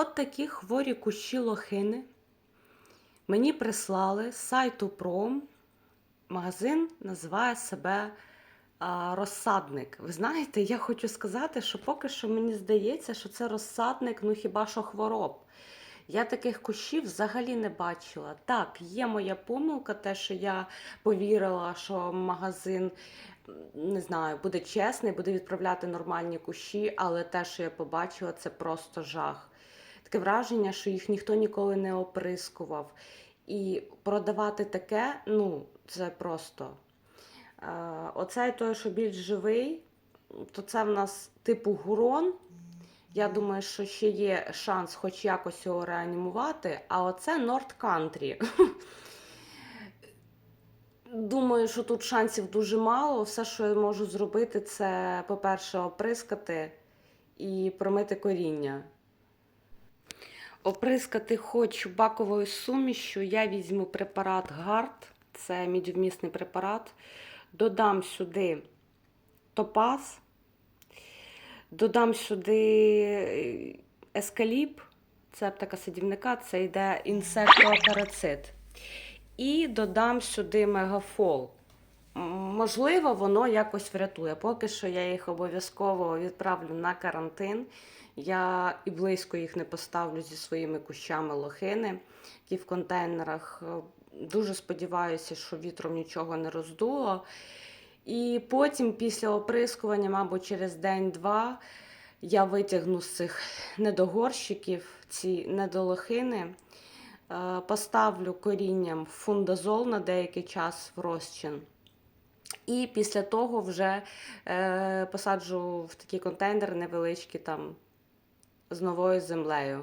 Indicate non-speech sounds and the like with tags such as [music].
От такі хворі кущі лохини мені прислали з сайту Пром. Магазин називає себе а, розсадник. Ви знаєте, я хочу сказати, що поки що мені здається, що це розсадник, ну хіба що хвороб. Я таких кущів взагалі не бачила. Так, є моя помилка, те, що я повірила, що магазин не знаю, буде чесний, буде відправляти нормальні кущі, але те, що я побачила, це просто жах. Таке враження, що їх ніхто ніколи не оприскував. І продавати таке, ну, це просто. Е, Оцей той, що більш живий, то це в нас типу гурон. Я думаю, що ще є шанс хоч якось його реанімувати, а оце Норд Кантрі. [laughs] Думаю, що тут шансів дуже мало. Все, що я можу зробити, це, по-перше, оприскати і промити коріння. Оприскати хочу баковою сумішю. Я візьму препарат Гард, це мідьвмісний препарат. Додам сюди топаз, додам сюди ескаліп, це аптека садівника, це йде інсектоапарацит. І додам сюди мегафол. Можливо, воно якось врятує. Поки що я їх обов'язково відправлю на карантин. Я і близько їх не поставлю зі своїми кущами лохини, які в контейнерах. Дуже сподіваюся, що вітром нічого не роздуло. І потім, після оприскування, мабуть, через день-два, я витягну з цих недогорщиків ці недолохини, е, поставлю корінням фундазол на деякий час в розчин. І після того вже е, посаджу в такі контейнери невеличкі там з новою землею.